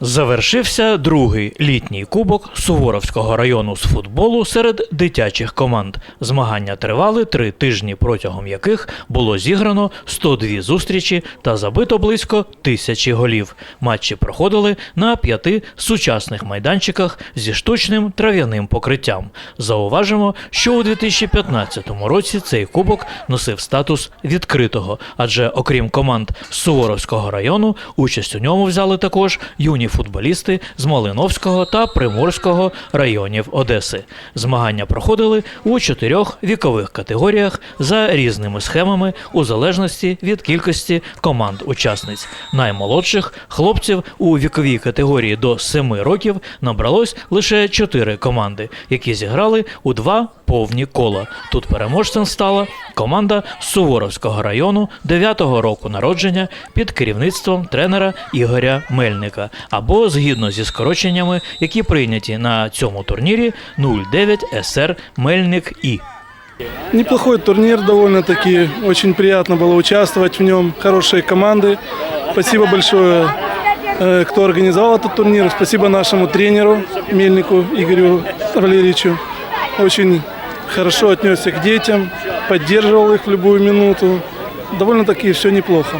Завершився другий літній кубок Суворовського району з футболу серед дитячих команд. Змагання тривали три тижні, протягом яких було зіграно 102 зустрічі та забито близько тисячі голів. Матчі проходили на п'яти сучасних майданчиках зі штучним трав'яним покриттям. Зауважимо, що у 2015 році цей кубок носив статус відкритого, адже окрім команд Суворовського району, участь у ньому взяли також юні футболісти з Малиновського та Приморського районів Одеси. Змагання проходили у чотирьох вікових категоріях за різними схемами у залежності від кількості команд-учасниць. Наймолодших хлопців у віковій категорії до 7 років набралось лише чотири команди, які зіграли у два повні кола. Тут переможцем стала команда Суворовського району 9-го року народження під керівництвом тренера Ігоря Мельника, або згідно зі скороченнями, які прийняті на цьому турнірі 09 СР Мельник І. Неплохой турнир довольно-таки. Очень приятно было участвовать в нем. Хорошие команды. Спасибо большое, э, кто организовал этот турнир. Спасибо нашему тренеру Мельнику Игорю Валерьевичу. Очень хорошо отнесся к детям, поддерживал их в любую минуту. Довольно-таки все неплохо.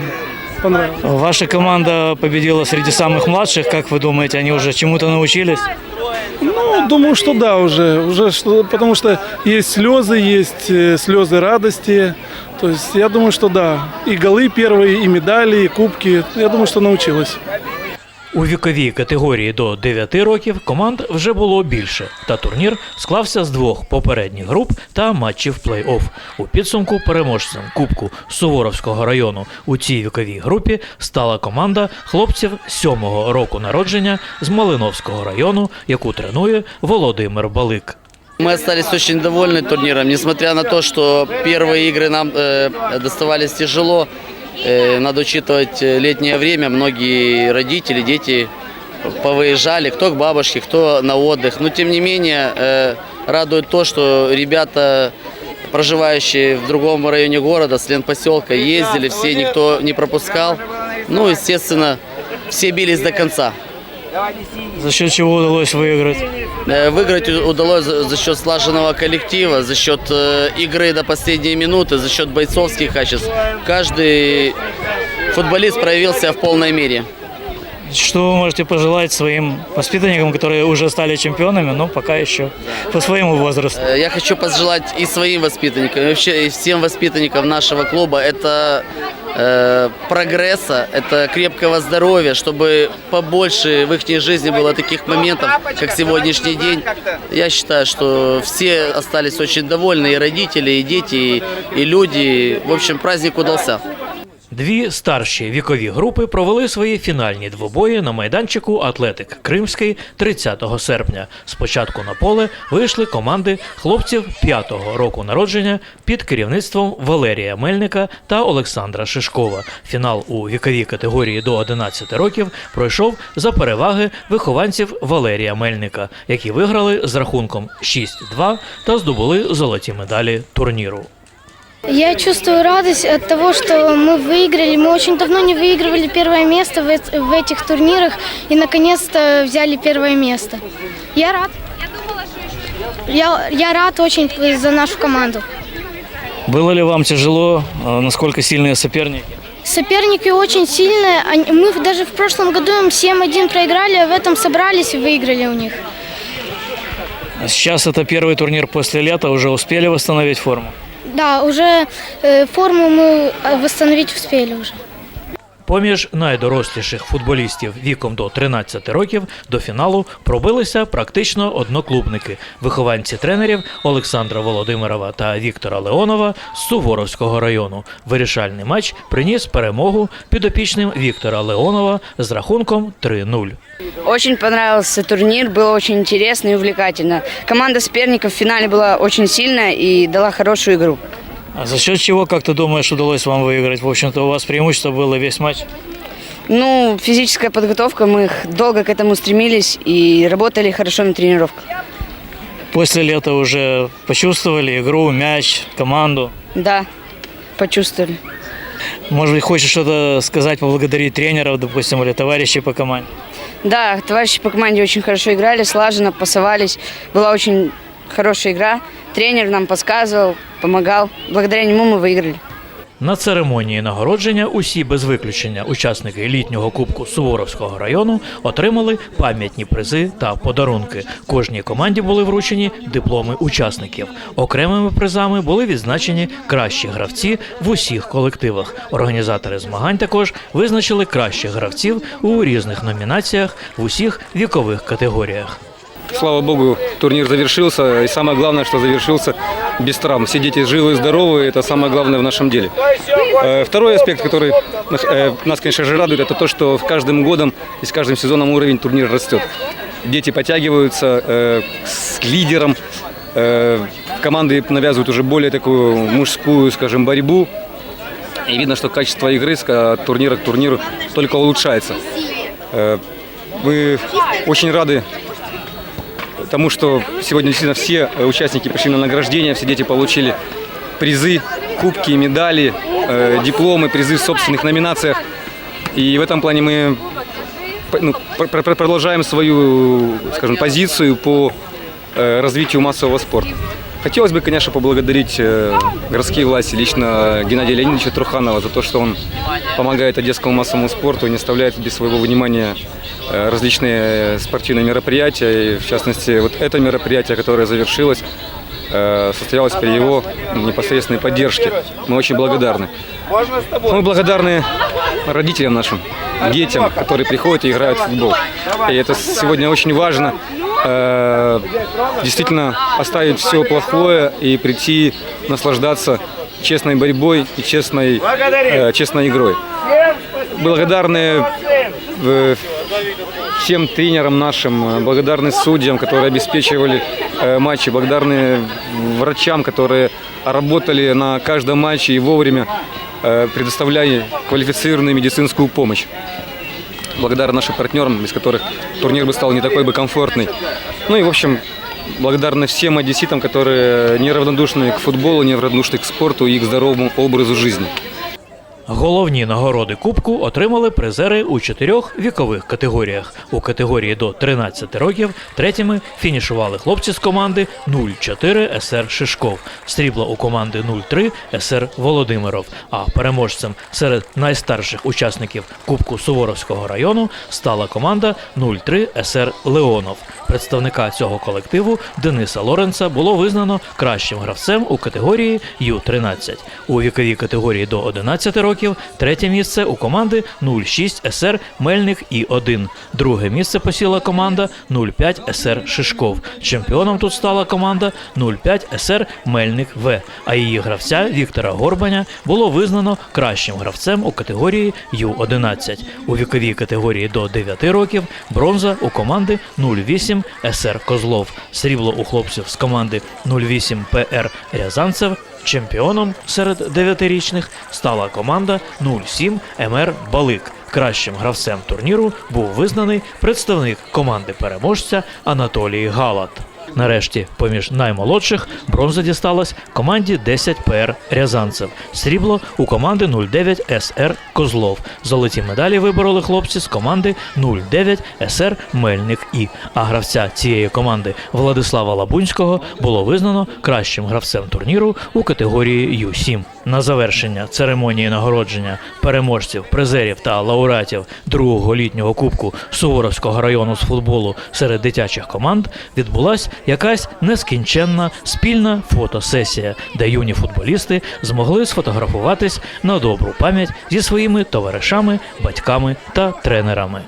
Понравилось. Ваша команда победила среди самых младших. Как вы думаете, они уже чему-то научились? Ну, думаю, что да, уже, уже что, потому что есть слезы, есть э, слезы радости. То есть я думаю, что да, и голы первые, и медали, и кубки. Я думаю, что научилась. У віковій категорії до 9 років команд вже було більше, та турнір склався з двох попередніх груп та матчів плей-офф. У підсумку переможцем Кубку Суворовського району у цій віковій групі стала команда хлопців 7-го року народження з Малиновського району, яку тренує Володимир Балик. Мы остались очень довольны турниром, несмотря на то, что первые игры нам э, доставались тяжело. Э, надо учитывать э, летнее время, многие родители, дети повыезжали, кто к бабушке, кто на отдых. Но тем не менее э, радует то, что ребята, проживающие в другом районе города, с Ленпоселка, ездили, все никто не пропускал. Ну, естественно, все бились до конца. За счет чего удалось выиграть? Э, Выиграть у- удалось за за счет слаженного коллектива, за счет э, игры до последней минуты, за счет бойцовских качеств. Каждый футболист проявил себя в полной мере. Что вы можете пожелать своим воспитанникам, которые уже стали чемпионами, но пока еще по своему возрасту? Э, Я хочу пожелать и своим воспитанникам, и вообще и всем воспитанникам нашего клуба это э, прогресса, это крепкого здоровья, чтобы побольше в их жизни было таких моментов, как сегодняшний день. Я считаю, что все остались очень довольны, и родители, и дети, и, и люди. В общем, праздник удался. Дві старші вікові групи провели свої фінальні двобої на майданчику Атлетик Кримський 30 серпня. Спочатку на поле вийшли команди хлопців 5-го року народження під керівництвом Валерія Мельника та Олександра Шишкова. Фінал у віковій категорії до 11 років пройшов за переваги вихованців Валерія Мельника, які виграли з рахунком 6-2 та здобули золоті медалі турніру. Я чувствую радость от того, что мы выиграли. Мы очень давно не выигрывали первое место в, эт- в этих турнирах и наконец-то взяли первое место. Я рад. Я, я рад очень за нашу команду. Было ли вам тяжело? А Насколько сильные соперники? Соперники очень сильные. Мы даже в прошлом году им 7-1 проиграли, а в этом собрались и выиграли у них. А Сейчас это первый турнир после лета. Уже успели восстановить форму? Да, уже э, форму мы э, восстановить успели уже. Поміж найдоросліших футболістів віком до 13 років до фіналу пробилися практично одноклубники, вихованці тренерів Олександра Володимирова та Віктора Леонова з Суворовського району. Вирішальний матч приніс перемогу підопічним Віктора Леонова з рахунком 3-0. Очень понравился турнир, было очень интересно и увлекательно. Команда соперников в финале была очень сильная и дала хорошую игру. А за счет чего, как ты думаешь, удалось вам выиграть? В общем-то, у вас преимущество было весь матч. Ну, физическая подготовка, мы х- долго к этому стремились и работали хорошо на тренировках. После лета уже почувствовали игру, мяч, команду. Да, почувствовали. Может быть, хочешь что-то сказать, поблагодарить тренеров, допустим, или товарищей по команде? Да, товарищи по команде очень хорошо играли, слаженно пасовались. Была очень хорошая игра. Тренер нам подсказывал, помогал. Благодаря нему мы выиграли. На церемонії нагородження усі без виключення учасники літнього кубку Суворовського району отримали пам'ятні призи та подарунки. Кожній команді були вручені дипломи учасників. Окремими призами були відзначені кращі гравці в усіх колективах. Організатори змагань також визначили кращих гравців у різних номінаціях в усіх вікових категоріях. Слава богу, турнир завершился. И самое главное, что завершился без травм. Все дети живы и здоровы. Это самое главное в нашем деле. Э, Второй аспект, который э, нас, конечно же, радует, это то, что с каждым годом и с каждым сезоном уровень турнира растет. Дети подтягиваются э, с лидером. Команды навязывают уже более такую мужскую, скажем, борьбу. И видно, что качество игры с турнира к турниру только улучшается. Мы очень рады тому, что сегодня действительно все э, участники пришли на награждение, все дети получили призы, кубки, медали, э, дипломы, призы в собственных номинациях. И в этом плане мы ну, пр- пр- продолжаем свою, скажем, позицию по э, развитию массового спорта. Хотелось бы, конечно, поблагодарить э, городские власти, лично Геннадия Леонидовича Труханова за то, что он помогает одесскому массовому спорту и не оставляет без своего внимания э, различные спортивные мероприятия. И, в частности, вот это мероприятие, которое завершилось, э, состоялось при его непосредственной поддержке. Мы очень благодарны. Мы благодарны родителям нашим, детям, которые приходят и играют в футбол. И это сегодня очень важно. Э, Действительно оставить все плохое и прийти наслаждаться честной борьбой и честной, э, честной игрой. Благодарны э, всем тренерам нашим, э, благодарны судьям, которые обеспечивали э, матчи, благодарны врачам, которые работали на каждом матче и вовремя э, предоставляли квалифицированную медицинскую помощь. Благодарны нашим партнерам, без которых турнир бы стал не такой бы комфортный. Ну и, в общем, благодарны всем одесситам, которые неравнодушны к футболу, неравнодушны к спорту и к здоровому образу жизни. Головні нагороди Кубку отримали призери у чотирьох вікових категоріях. У категорії до 13 років третіми фінішували хлопці з команди 04 СР Шишков, срібло у команди 03 СР Володимиров. А переможцем серед найстарших учасників Кубку Суворовського району стала команда 03 СР Леонов. Представника цього колективу Дениса Лоренца було визнано кращим гравцем у категорії Ю-13. У віковій категорії до 11 років третє місце у команди 06 СР Мельник І-1. Друге місце посіла команда 05 СР Шишков. Чемпіоном тут стала команда 05 СР Мельник В. А її гравця Віктора Горбаня було визнано кращим гравцем у категорії Ю-11. У віковій категорії до 9 років бронза у команди 08 СР Козлов. Срібло у хлопців з команди 08 ПР Рязанцев. Чемпіоном серед дев'ятирічних стала команда 07 МР Балик. Кращим гравцем турніру був визнаний представник команди переможця Анатолій Галат. Нарешті, поміж наймолодших, бронза дісталась команді 10 ПР Рязанцев, срібло у команди 09 СР Козлов. Золоті медалі вибороли хлопці з команди 09 СР Мельник І. А гравця цієї команди Владислава Лабунського було визнано кращим гравцем турніру у категорії Ю-7. На завершення церемонії нагородження переможців, призерів та лауреатів другого літнього кубку Суворовського району з футболу серед дитячих команд відбулась якась нескінченна спільна фотосесія, де юні футболісти змогли сфотографуватись на добру пам'ять зі своїми товаришами, батьками та тренерами.